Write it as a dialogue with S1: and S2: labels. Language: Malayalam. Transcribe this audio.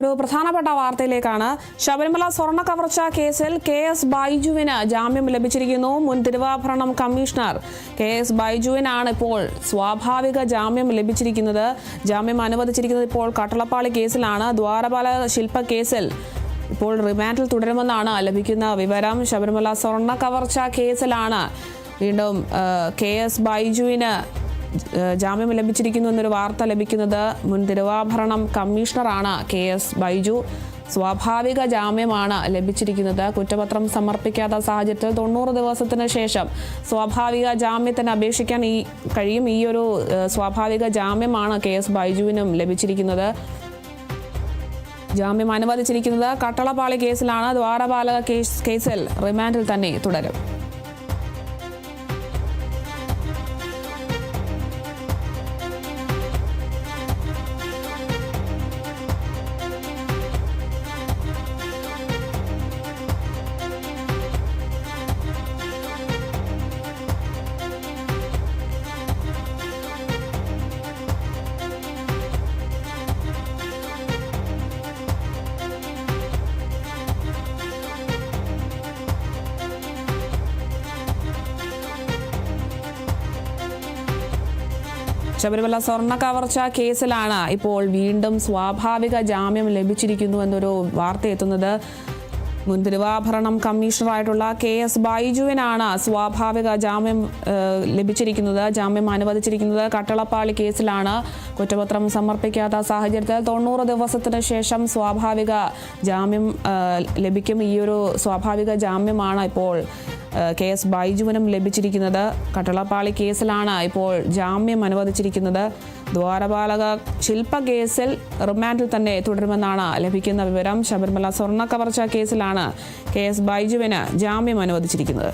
S1: ഒരു പ്രധാനപ്പെട്ട വാർത്തയിലേക്കാണ്. ശബരിമല സ്വർണ കവർച്ച കേസിൽ കെ എസ് ബൈജുവിന് ജാമ്യം ലഭിച്ചിരിക്കുന്നു. മുൻ തിരുവാഭരണം കമ്മീഷണർ കെ എസ് ബൈജുവിനാണ് ഇപ്പോൾ സ്വാഭാവിക ജാമ്യം ലഭിച്ചിരിക്കുന്നത്. ജാമ്യം അനുവദിച്ചിരിക്കുന്നത് ഇപ്പോൾ കട്ടളപ്പാളി കേസിലാണ്. ദ്വാരപാല ശില്പ കേസിൽ ഇപ്പോൾ റിമാൻഡിൽ തുടരുമെന്നാണ് ലഭിക്കുന്ന വിവരം. ശബരിമല സ്വർണ കവർച്ച കേസിലാണ്. വീണ്ടും കെ എസ് ബൈജുവിന് ജാമ്യം ലഭിച്ചിരിക്കുന്നു എന്നൊരു വാർത്ത ലഭിക്കുന്നത് മുൻ തിരുവാഭരണം കമ്മീഷണറാണ് കെ എസ് ബൈജു. സ്വാഭാവിക ജാമ്യമാണ് ലഭിച്ചിരിക്കുന്നത്. കുറ്റപത്രം സമർപ്പിക്കാത്ത സാഹചര്യത്തിൽ തൊണ്ണൂറ് ദിവസത്തിന് ശേഷം സ്വാഭാവിക ജാമ്യത്തിന് അപേക്ഷിക്കാൻ ഈ കഴിയും. ഈ ഒരു സ്വാഭാവിക ജാമ്യമാണ് കെ എസ് ബൈജുവിനും ലഭിച്ചിരിക്കുന്നത്. ജാമ്യം അനുവദിച്ചിരിക്കുന്നത് കട്ടളപ്പാളി കേസിലാണ്. ദ്വാരപാലക കേസ് കേസിൽ റിമാൻഡിൽ തന്നെ തുടരും. ശബരിമല സ്വർണ കവർച്ച കേസിലാണ് ഇപ്പോൾ വീണ്ടും സ്വാഭാവിക ജാമ്യം ലഭിച്ചിരിക്കുന്നു എന്നൊരു വാർത്ത എത്തുന്നത്. മുൻ തിരുവാഭരണം കമ്മീഷണറായിട്ടുള്ള കെ എസ് ബൈജുവിനാണ് സ്വാഭാവിക ജാമ്യം ലഭിച്ചിരിക്കുന്നത് ജാമ്യം അനുവദിച്ചിരിക്കുന്നത്. കട്ടളപ്പാളി കേസിലാണ് കുറ്റപത്രം സമർപ്പിക്കാത്ത സാഹചര്യത്തിൽ തൊണ്ണൂറ് ദിവസത്തിന് ശേഷം സ്വാഭാവിക ജാമ്യം ലഭിക്കും. ഈ ഒരു സ്വാഭാവിക ജാമ്യമാണ് ഇപ്പോൾ കെ എസ് ബൈജുവിനും ലഭിച്ചിരിക്കുന്നത് കട്ടളപ്പാളി കേസിലാണ് ഇപ്പോൾ ജാമ്യം അനുവദിച്ചിരിക്കുന്നത്. ദ്വാരപാലക ശില്പ കേസിൽ റിമാൻഡിൽ തന്നെ തുടരുമെന്നാണ് ലഭിക്കുന്ന വിവരം. ശബരിമല സ്വർണ കവർച്ച കേസിലാണ് കെ എസ് ബൈജുവിന് ജാമ്യം അനുവദിച്ചിരിക്കുന്നത്.